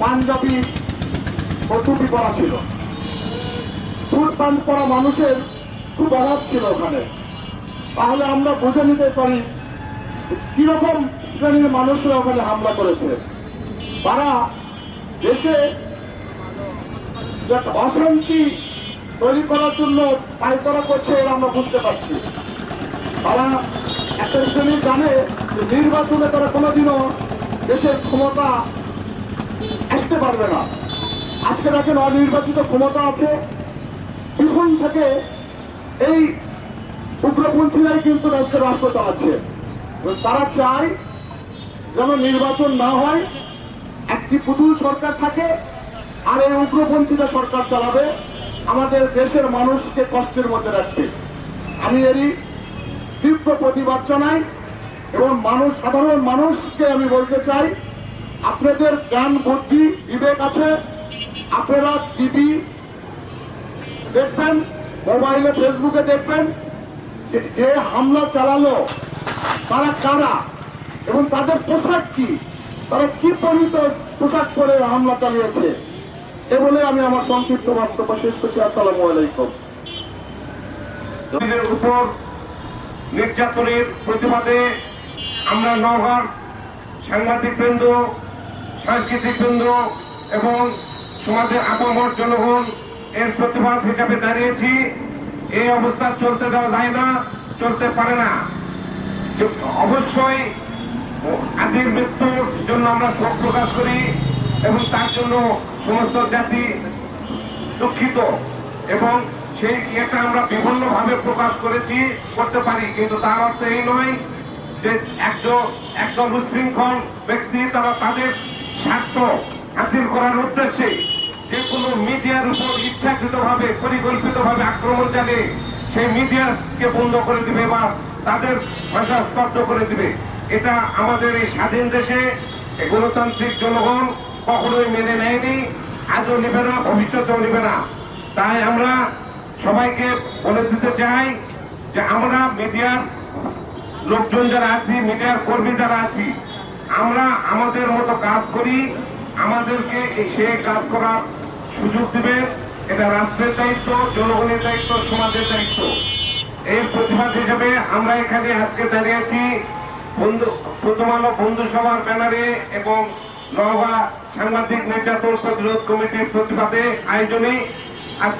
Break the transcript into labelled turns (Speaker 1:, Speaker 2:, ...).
Speaker 1: পাঞ্জাবি ও টুপি পরা ছিল। ফুট প্যান্ট পরা মানুষের খুব অভাব ছিল ওখানে। তাহলে আমরা বুঝে নিতে পারি কীরকম শ্রেণির মানুষরা ওখানে হামলা করেছে। তারা দেশে অশান্তি তৈরি করার জন্য পায়তারা করছে এরা আমরা বুঝতে পারছি। তারা একটা শ্রেণি জানে যে নির্বাচনে তারা কোনোদিনও দেশের ক্ষমতা আসতে পারবে না। আজকে দেখেন অনির্বাচিত ক্ষমতা আছে। পিছন থেকে এই উগ্রপন্থীরাই কিন্তু আজকে রাষ্ট্র চালাচ্ছে। তারা চায় যেন নির্বাচন না হয়, একটি পুতুল সরকার থাকে আর এই উগ্রপন্থীরা সরকার চালাবে। আমাদের দেশের মানুষকে কষ্টের মধ্যে রাখবে। আমি এরই তীব্র প্রতিবাদ জানাই এবং মানুষ, সাধারণ মানুষকে আমি বলতে চাই আপনাদের জ্ঞান বুদ্ধি বিবেক আছে। আপনারা টিভি দেখবেন, মোবাইলে, ফেসবুকে দেখবেন, যে হামলা চালালো, তারা কারা এবং তাদের পোশাক কি? তারা কি পরিহিত পোশাক পরে হামলা চালিয়েছে? এ বলে আমি আমার সংক্ষিপ্ত বক্তব্য শেষ করছি। আসসালামু আলাইকুম।
Speaker 2: উপর নির্যাতনের প্রতিবাদে আমরা নগর সাংবাদিক বৃন্দ সাংস্কৃতিক বৃন্দ এবং সমাজের আপামর জনগণ এর প্রতিবাদ হিসাবে দাঁড়িয়েছি। এই অবস্থা চলতে দেওয়া যায় না, চলতে পারে না। অবশ্যই আদির মৃত্যুর জন্য আমরা শোক প্রকাশ করি এবং তার জন্য সমস্ত জাতি দুঃখিত এবং সেই ইয়েটা আমরা বিভিন্নভাবে প্রকাশ করেছি, করতে পারি। কিন্তু তার অর্থ এই নয় যে একজন, একদল উশৃঙ্খল ব্যক্তি তারা তাদের স্বার্থ হাসিল করার উদ্দেশ্যে যে কোনো মিডিয়ার উপর ইচ্ছাকৃতভাবে, পরিকল্পিতভাবে আক্রমণ চালিয়ে সেই মিডিয়াকে বন্ধ করে দিবে বা তাদের ভাষা স্তব্ধ করে দিবে। এটা আমাদের এই স্বাধীন দেশে গণতান্ত্রিক জনগণ কখনোই মেনে নেয়নি, আজও নেবে না, ভবিষ্যতেও নেবে না। তাই আমরা সবাইকে বলে দিতে চাই যে আমরা মিডিয়ার লোকজন যারা আছি, মিডিয়ার কর্মী যারা আছি আমরা আমাদের মতো কাজ করি, আমাদেরকে সে কাজ করার সুযোগ দিবেন এটা রাষ্ট্রের দায়িত্ব, জনগণের দায়িত্ব, সমাজের দায়িত্ব। এই প্রতিবাদ হিসেবে আমরা এখানে আজকে দাঁড়িয়েছি বন্ধু প্রথম আলো বন্ধু সভার ব্যানারে এবং নওগাঁ সাংবাদিক নির্যাতন প্রতিরোধ কমিটির প্রতিবাদে আয়োজনে। আজকে